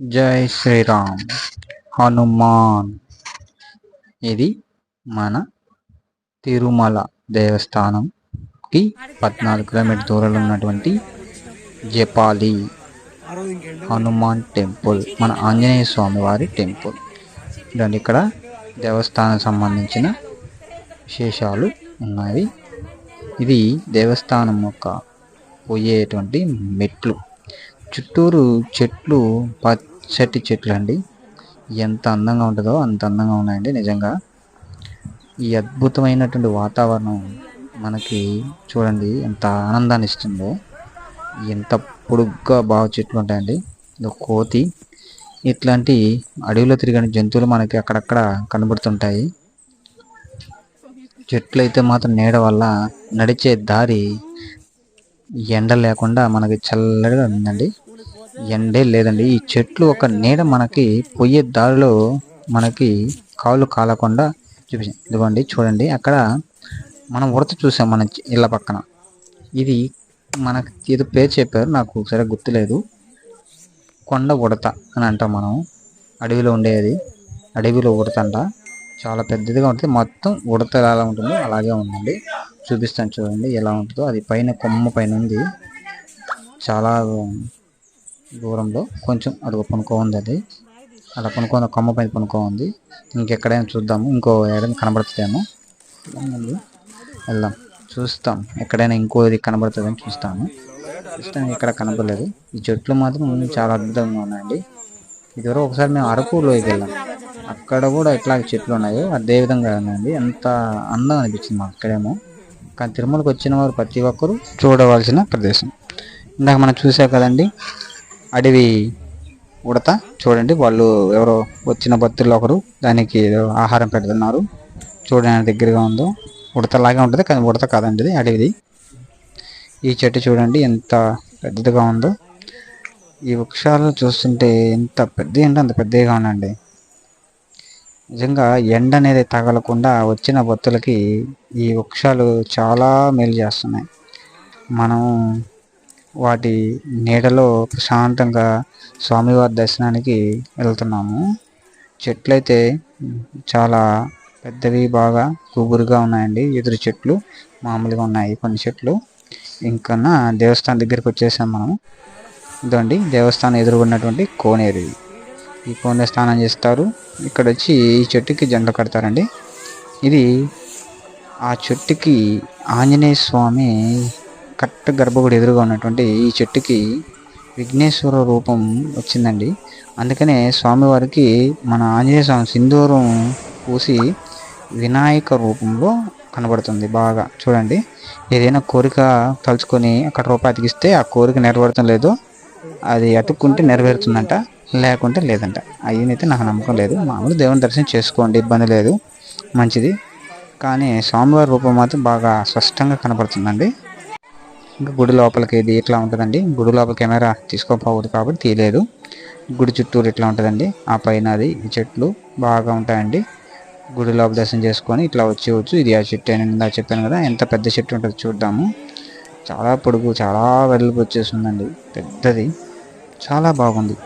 జై శ్రీరామ్. హనుమాన్. ఇది మన తిరుమల దేవస్థానంకి పద్నాలుగు కిలోమీటర్ దూరంలో ఉన్నటువంటి జపాలి హనుమాన్ టెంపుల్ మన ఆంజనేయ స్వామి వారి టెంపుల్. దాని ఇక్కడ దేవస్థానం సంబంధించిన విశేషాలు ఉన్నాయి. ఇది దేవస్థానం యొక్క పోయేటువంటి మెట్లు. చుట్టూరు చెట్లు పచ్చటి చెట్లు అండి ఎంత అందంగా ఉంటుందో అంత అందంగా ఉన్నాయండి నిజంగా. ఈ అద్భుతమైనటువంటి వాతావరణం మనకి చూడండి ఎంత ఆనందాన్ని ఇస్తుందో. ఎంత పొడుగ్గా బాగా చెట్లు ఉంటాయండి. కోతి. ఇట్లాంటి అడవిలో తిరిగిన జంతువులు మనకి అక్కడక్కడ కనబడుతుంటాయి. చెట్లు అయితే మాత్రం నీడ వల్ల నడిచే దారి ఎండ లేకుండా మనకి చల్లగా ఉందండి. ఎండే లేదండి. ఈ చెట్లు ఒక నీడ మనకి పోయే దారిలో మనకి కాళ్ళు కాలకుండా చూపించాం ఇదిగోండి చూడండి. అక్కడ మనం ఉడత చూసాం మన ఇళ్ళ పక్కన. ఇది మనకి ఏదో పేరు చెప్పారు. నాకు సరే గుర్తులేదు. కొండ ఉడత అని అంటాం మనం. అడవిలో ఉండేది. అడవిలో ఉడత అంట. చాలా పెద్దదిగా ఉంటుంది. మొత్తం ఉడత ఎలా ఉంటుందో. అలాగే ఉందండి. చూపిస్తాను చూడండి ఎలా ఉంటుందో. అది పైన కొమ్మ పైన ఉంది. చాలా దూరంలో కొంచెం అది పనుకో ఉంది అది. అలా పనుకో కొమ్మ పైన పనుకో ఉంది. ఇంకెక్కడైనా చూద్దాము ఇంకో ఏడైనా కనబడుతుందేమో. వెళ్దాం చూస్తాం. ఎక్కడైనా ఇంకోది కనబడుతుందని చూస్తాము. చూస్తాను ఇక్కడ కనబడలేదు. ఈ చెట్లు మాత్రం చాలా అద్భుతంగా ఉన్నాయండి. ఇదివరకు ఒకసారి మేము అరకులోకి వెళ్ళాం. అక్కడ కూడా ఎట్లా చెట్లు ఉన్నాయో. అదే విధంగా ఉన్నాయండి. ఎంత అందం అనిపించింది మాకు అక్కడేమో కానీ తిరుమలకు వచ్చిన వారు ప్రతి ఒక్కరూ చూడవలసిన ప్రదేశం. ఇందాక మనం చూసాం కదండి అడవి ఉడత. చూడండి వాళ్ళు ఎవరో వచ్చిన భక్తులు ఒకరు దానికి ఏదో ఆహారం పెడుతున్నారు. చూడండి దగ్గరగా ఉందో. ఉడతలాగే ఉంటుంది కానీ ఉడత కాదండి ఇది అడవిది. ఈ చెట్టు చూడండి ఎంత పెద్దదిగా ఉందో. ఈ వృక్షాలు చూస్తుంటే ఎంత పెద్ద అంటే అంత పెద్దగా ఉందండి. నిజంగా ఎండ అనేది తగలకుండా వచ్చిన భక్తులకి ఈ వృక్షాలు చాలా మేలు చేస్తున్నాయి. మనం వాటి నీడలో ప్రశాంతంగా స్వామివారి దర్శనానికి వెళ్తున్నాము. చెట్లయితే చాలా పెద్దవి బాగా గుబురుగా ఉన్నాయండి. ఎదురు చెట్లు మామూలుగా ఉన్నాయి కొన్ని చెట్లు. ఇంకా దేవస్థానం దగ్గరికి వచ్చేసాం మనం. ఇదండి దేవస్థానం ఎదురుగున్నటువంటి కోనేరు. ఈ కోనేరు స్నానం చేస్తారు. ఇక్కడ వచ్చి ఈ చెట్టుకి జెండ కడతారండి. ఇది ఆ చెట్టుకి ఆంజనేయ స్వామి కరెక్ట్ గర్భగుడి ఎదురుగా ఉన్నటువంటి ఈ చెట్టుకి విఘ్నేశ్వర రూపం వచ్చిందండి. అందుకనే స్వామివారికి మన ఆంజనేయ స్వామి సింధూరం పూసి వినాయక రూపంలో కనబడుతుంది బాగా. చూడండి ఏదైనా కోరిక తలుచుకొని అక్కడ రూపాయి అతికిస్తే ఆ కోరిక నెరవేరటం లేదు. అది అతుక్కుంటే నెరవేరుతుందంట లేకుంటే లేదంట. అయ్యనైతే నాకు నమ్మకం లేదు. మామూలు దేవుని దర్శనం చేసుకోండి ఇబ్బంది లేదు. మంచిది. కానీ స్వామివారి రూపం మాత్రం బాగా స్పష్టంగా కనపడుతుందండి. ఇంకా గుడి లోపలికి ఇది ఇట్లా ఉంటుందండి? గుడి లోపల కెమెరా తీసుకోపోకూడదు కాబట్టి తీయలేదు. గుడి చుట్టూరు ఇట్లా ఉంటుందండి? ఆ పైన అది చెట్లు బాగా ఉంటాయండి. గుడి లోపల దర్శనం చేసుకొని ఇట్లా వచ్చేవచ్చు ఇది ఆ చెట్టు అని ఇందా చెప్పాను కదా ఎంత పెద్ద చెట్టు ఉంటుందో చూద్దాము. చాలా పొడుగు చాలా వెడల్పు వచ్చేసిందండి పెద్దది. చాలా బాగుంది.